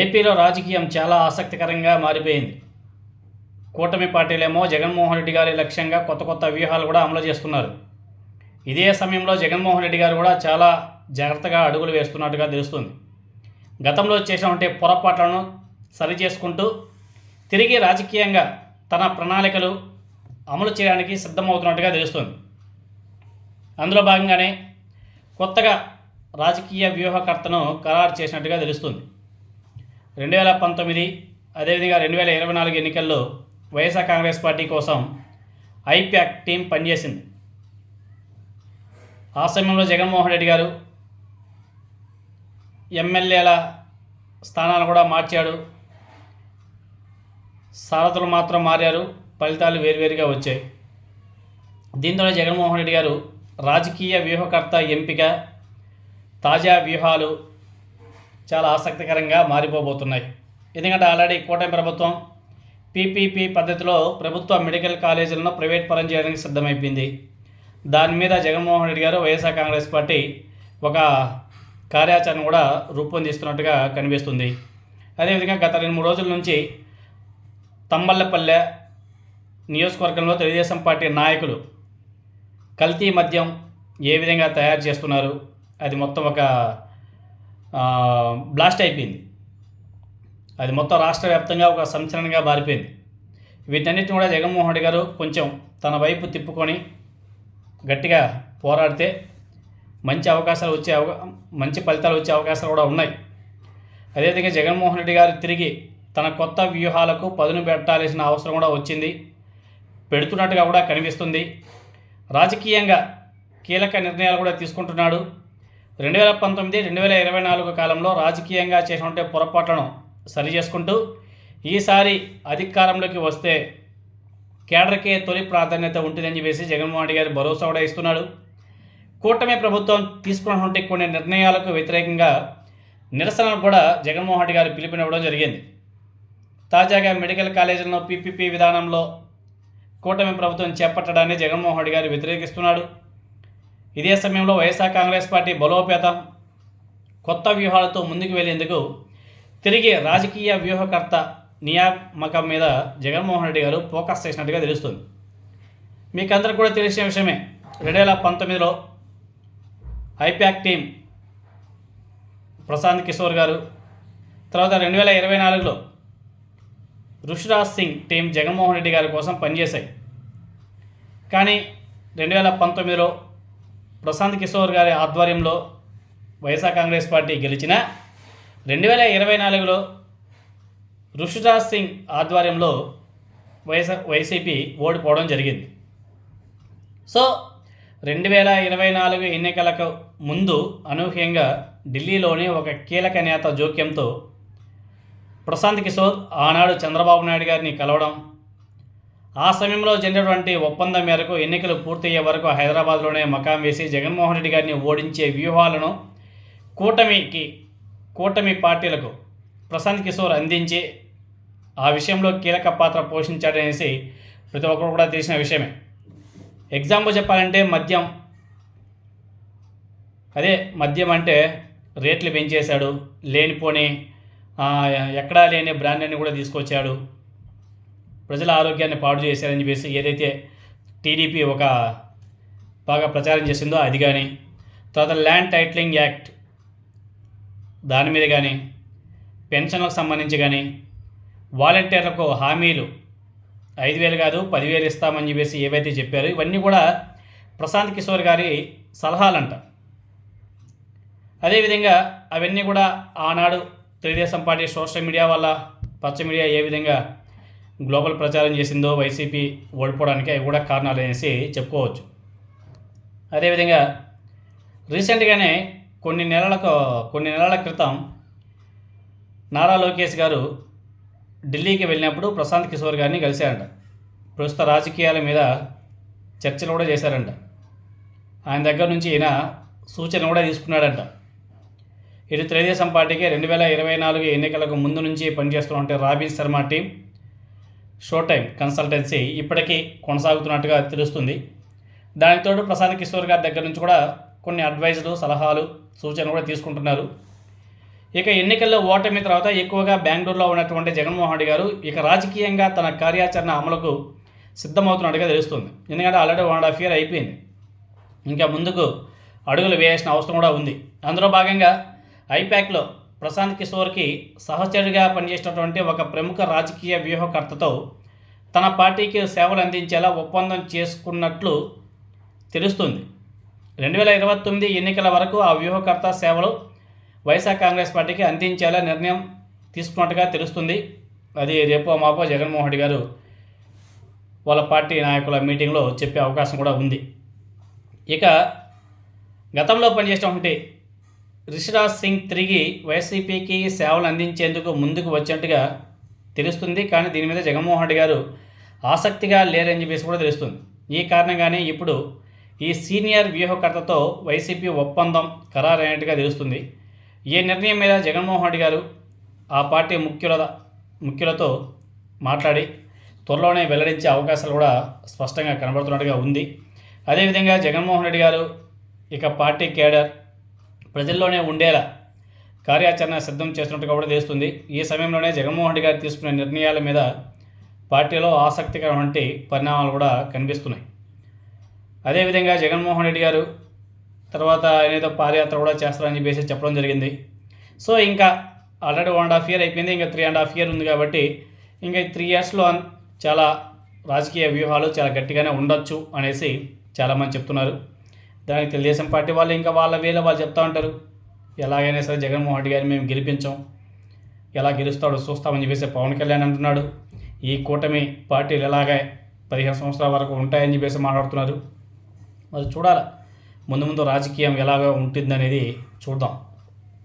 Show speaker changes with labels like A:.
A: ఏపీలో రాజకీయం చాలా ఆసక్తికరంగా మారిపోయింది. కూటమి పార్టీలేమో జగన్మోహన్ రెడ్డి గారి లక్ష్యంగా కొత్త కొత్త వ్యూహాలు కూడా అమలు చేస్తున్నారు. ఇదే సమయంలో జగన్మోహన్ రెడ్డి గారు కూడా చాలా జాగ్రత్తగా అడుగులు వేస్తున్నట్టుగా తెలుస్తుంది. గతంలో చేసినటువంటి పొరపాట్లను సరి చేసుకుంటూ తిరిగి రాజకీయంగా తన ప్రణాళికలు అమలు చేయడానికి సిద్ధమవుతున్నట్టుగా తెలుస్తుంది. అందులో భాగంగానే కొత్తగా రాజకీయ వ్యూహకర్తను ఖరారు చేసినట్టుగా తెలుస్తుంది. రెండు వేల పంతొమ్మిది అదేవిధంగా రెండు వేల ఇరవై నాలుగు ఎన్నికల్లో వైఎస్ఆర్ కాంగ్రెస్ పార్టీ కోసం ఐప్యాక్ టీం పనిచేసింది. ఆ సమయంలో జగన్మోహన్ రెడ్డి గారు ఎమ్మెల్యేల స్థానాలు కూడా మార్చాడు. సారథులు మాత్రం మారారు. ఫలితాలు వేరువేరుగా వచ్చాయి. దీంతో జగన్మోహన్ రెడ్డి గారు రాజకీయ వ్యూహకర్త ఎంపిక తాజా వ్యూహాలు చాలా ఆసక్తికరంగా మారిపోబోతున్నాయి. ఎందుకంటే ఆల్రెడీ కూటమి ప్రభుత్వం పీపీపీ పద్ధతిలో ప్రభుత్వ మెడికల్ కాలేజీలను ప్రైవేట్ పరం చేయడానికి సిద్ధమైపోయింది. దాని మీద జగన్మోహన్ రెడ్డి గారు వైఎస్ఆర్ కాంగ్రెస్ పార్టీ ఒక కార్యాచరణ కూడా రూపొందిస్తున్నట్టుగా కనిపిస్తుంది. అదేవిధంగా గత రెండు మూడు రోజుల నుంచి తంబల్లపల్లె నియోజకవర్గంలో తెలుగుదేశం పార్టీ నాయకులు కల్తీ మద్యం ఏ విధంగా తయారు చేస్తున్నారు? అది మొత్తం ఒక బ్లాస్ట్ అయిపోయింది. అది మొత్తం రాష్ట్ర వ్యాప్తంగా ఒక సంచలనంగా మారిపోయింది. వీటన్నిటిని కూడా జగన్మోహన్ రెడ్డి గారు కొంచెం తన వైపు తిప్పుకొని గట్టిగా పోరాడితే మంచి అవకాశాలు వచ్చే అవకా మంచి ఫలితాలు వచ్చే అవకాశాలు కూడా ఉన్నాయి. అదేవిధంగా జగన్మోహన్ రెడ్డి గారు తిరిగి తన కొత్త వ్యూహాలకు పదును పెట్టాల్సిన అవసరం కూడా వచ్చింది. పెడుతున్నట్టుగా కూడా కనిపిస్తుంది. రాజకీయంగా కీలక నిర్ణయాలు కూడా తీసుకుంటున్నాడు. రెండు వేల పంతొమ్మిది రెండు వేల ఇరవై నాలుగు కాలంలో రాజకీయంగా చేసినటువంటి పొరపాట్లను సరి చేసుకుంటూ ఈసారి అధికారంలోకి వస్తే కేడర్కే తొలి ప్రాధాన్యత ఉంటుందని చెప్పేసి జగన్మోహన్ రెడ్డి గారు భరోసా కూడా ఇస్తున్నాడు. కూటమి ప్రభుత్వం తీసుకున్నటువంటి కొన్ని నిర్ణయాలకు వ్యతిరేకంగా నిరసనలు కూడా జగన్మోహన్ రెడ్డి గారు పిలుపునివ్వడం జరిగింది. తాజాగా మెడికల్ కాలేజీలను పీపీపీ విధానంలో కూటమి ప్రభుత్వం చేపట్టడాన్ని జగన్మోహన్ రెడ్డి గారు వ్యతిరేకిస్తున్నాడు. ఇదే సమయంలో వైఎస్ఆర్ కాంగ్రెస్ పార్టీ బలోపేతం కొత్త వ్యూహాలతో ముందుకు వెళ్ళేందుకు తిరిగి రాజకీయ వ్యూహకర్త నియామకం మీద జగన్మోహన్ రెడ్డి గారు ఫోకస్ చేసినట్టుగా తెలుస్తుంది. మీకు కూడా తెలిసిన విషయమే రెండు వేల పంతొమ్మిదిలో ఐప్యాక్ టీం ప్రశాంత్ కిషోర్ గారు తర్వాత రెండు వేల ఇరవై నాలుగులో ఋషిరాజ్ సింగ్ టీం జగన్మోహన్ రెడ్డి గారి కోసం పనిచేశాయి. కానీ రెండు వేల పంతొమ్మిదిలో ప్రశాంత్ కిషోర్ గారి ఆధ్వర్యంలో వైఎస్ఆర్ కాంగ్రెస్ పార్టీ గెలిచిన రెండు వేల ఇరవై నాలుగులో ఋషిరాజ్ సింగ్ ఆధ్వర్యంలో వైఎస్ఆర్ వైసీపీ ఓడిపోవడం జరిగింది. సో రెండు వేల ఇరవై నాలుగు ఎన్నికలకు ముందు అనూహ్యంగా ఢిల్లీలోని ఒక కీలక నేత జోక్యంతో ప్రశాంత్ కిషోర్ ఆనాడు చంద్రబాబు నాయుడు గారిని కలవడం ఆ సమయంలో జరిగినటువంటి ఒప్పందం మేరకు ఎన్నికలు పూర్తయ్యే వరకు హైదరాబాద్లోనే మకాం వేసి జగన్మోహన్ రెడ్డి గారిని ఓడించే వ్యూహాలను కూటమికి కూటమి పార్టీలకు ప్రశాంత్ కిషోర్ అందించి ఆ విషయంలో కీలక పాత్ర పోషించాడనేసి ప్రతి ఒక్కరు కూడా తెలిసిన విషయమే. ఎగ్జాంపుల్ చెప్పాలంటే మద్యం. అదే మద్యం అంటే రేట్లు పెంచేశాడు లేనిపోని ఎక్కడా లేని బ్రాండ్ అని కూడా తీసుకొచ్చాడు. ప్రజల ఆరోగ్యాన్ని పాడు చేశారని చెప్పేసి ఏదైతే టీడీపీ ఒక బాగా ప్రచారం చేసిందో అది కానీ తర్వాత ల్యాండ్ టైట్లింగ్ యాక్ట్ దాని మీద కానీ పెన్షన్లకు సంబంధించి కానీ వాలంటీర్లకు హామీలు ఐదు వేలు కాదు పదివేలు ఇస్తామని చెప్పేసి ఏవైతే చెప్పారో ఇవన్నీ కూడా ప్రశాంత్ కిషోర్ గారి సలహాలంట. అదేవిధంగా అవన్నీ కూడా ఆనాడు తెలుగుదేశం పార్టీ సోషల్ మీడియా వల్ల పచ్చ మీడియా ఏ విధంగా గ్లోబల్ ప్రచారం చేసిందో వైసీపీ ఓడిపోవడానికి అవి కూడా కారణాలు అనేసి చెప్పుకోవచ్చు. అదేవిధంగా రీసెంట్గానే కొన్ని నెలలకు కొన్ని నెలల క్రితం నారా లోకేష్ గారు ఢిల్లీకి వెళ్ళినప్పుడు ప్రశాంత్ కిషోర్ గారిని కలిశారంట. ప్రస్తుత రాజకీయాల మీద చర్చలు కూడా చేశారంట. ఆయన దగ్గర నుంచి ఈయన సూచన కూడా తీసుకున్నాడంట. ఇటు తెలుగుదేశం పార్టీకి రెండు వేల ఇరవై నాలుగు ఎన్నికలకు ముందు నుంచి పనిచేస్తున్నటువంటి Robin Sharma team show time consultancy ఇప్పటికీ కొనసాగుతున్నట్టుగా తెలుస్తుంది. దానితోడు ప్రశాంత్ కిషోర్ గారి దగ్గర నుంచి కూడా కొన్ని అడ్వైజులు సలహాలు సూచనలు కూడా తీసుకుంటున్నారు. ఇక ఎన్నికల్లో ఓటమి తర్వాత ఎక్కువగా బెంగళూరులో ఉన్నటువంటి జగన్మోహన్ రెడ్డి గారు ఇక రాజకీయంగా తన కార్యాచరణ అమలుకు సిద్ధమవుతున్నట్టుగా తెలుస్తుంది. ఎందుకంటే already one and half year అయిపోయింది. ఇంకా ముందుకు అడుగులు వేయాల్సిన అవసరం కూడా ఉంది. అందులో భాగంగా ఐపాక్లో ప్రశాంత్ కిషోర్కి సహచరుడిగా పనిచేసినటువంటి ఒక ప్రముఖ రాజకీయ వ్యూహకర్తతో తన పార్టీకి సేవలు అందించేలా ఒప్పందం చేసుకున్నట్లు తెలుస్తుంది. రెండు వేల ఇరవై తొమ్మిది ఎన్నికల వరకు ఆ వ్యూహకర్త సేవలు వైఎస్ఆర్ కాంగ్రెస్ పార్టీకి అందించేలా నిర్ణయం తీసుకున్నట్టుగా తెలుస్తుంది. అది రేపో మాపో జగన్మోహన్ రెడ్డి గారు వాళ్ళ పార్టీ నాయకుల మీటింగ్లో చెప్పే అవకాశం కూడా ఉంది. ఇక గతంలో పనిచేసినటువంటి రిషిరాజ్ సింగ్ తిరిగి వైసీపీకి సేవలు అందించేందుకు ముందుకు వచ్చినట్టుగా తెలుస్తుంది. కానీ దీని మీద జగన్మోహన్ రెడ్డి గారు ఆసక్తిగా లేరని చెప్పేసి కూడా తెలుస్తుంది. ఈ కారణంగానే ఇప్పుడు ఈ సీనియర్ వ్యూహకర్తతో వైసీపీ ఒప్పందం ఖరారైనట్టుగా తెలుస్తుంది. ఈ నిర్ణయం మీద జగన్మోహన్ రెడ్డి గారు ఆ పార్టీ ముఖ్యుల ముఖ్యులతో మాట్లాడి త్వరలోనే వెల్లడించే అవకాశాలు కూడా స్పష్టంగా కనబడుతున్నట్టుగా ఉంది. అదేవిధంగా జగన్మోహన్ రెడ్డి గారు ఇక పార్టీ కేడర్ ప్రజల్లోనే ఉండేలా కార్యాచరణ సిద్ధం చేస్తున్నట్టుగా కూడా తెలుస్తుంది. ఈ సమయంలోనే జగన్మోహన్ రెడ్డి గారు తీసుకునే నిర్ణయాల మీద పార్టీలో ఆసక్తికరమైన పరిణామాలు కూడా కనిపిస్తున్నాయి. అదేవిధంగా జగన్మోహన్ రెడ్డి గారు తర్వాత ఏదో పాదయాత్ర కూడా చేస్తారని చెప్పేసి చెప్పడం జరిగింది. సో ఇంకా already one and half year అయిపోయింది. ఇంకా త్రీ అండ్ హాఫ్ ఇయర్ ఉంది కాబట్టి ఇంకా త్రీ ఇయర్స్లో చాలా రాజకీయ వ్యూహాలు చాలా గట్టిగానే ఉండొచ్చు అనేసి చాలామంది చెప్తున్నారు. దానికి తెలుగుదేశం పార్టీ వాళ్ళు ఇంకా వాళ్ళ వేళ వాళ్ళు చెప్తా ఉంటారు. ఎలాగైనా సరే జగన్మోహన్ రెడ్డి గారిని మేము గెలిపించాం. ఎలా గెలుస్తాడో చూస్తామని చెప్పేసి పవన్ కళ్యాణ్ అంటున్నాడు. ఈ కూటమి పార్టీలు ఎలాగే పదిహేను సంవత్సరాల వరకు ఉంటాయని చెప్పేసి మాట్లాడుతున్నారు. మరి చూడాలి ముందు ముందు రాజకీయం ఎలాగ ఉంటుందనేది చూద్దాం.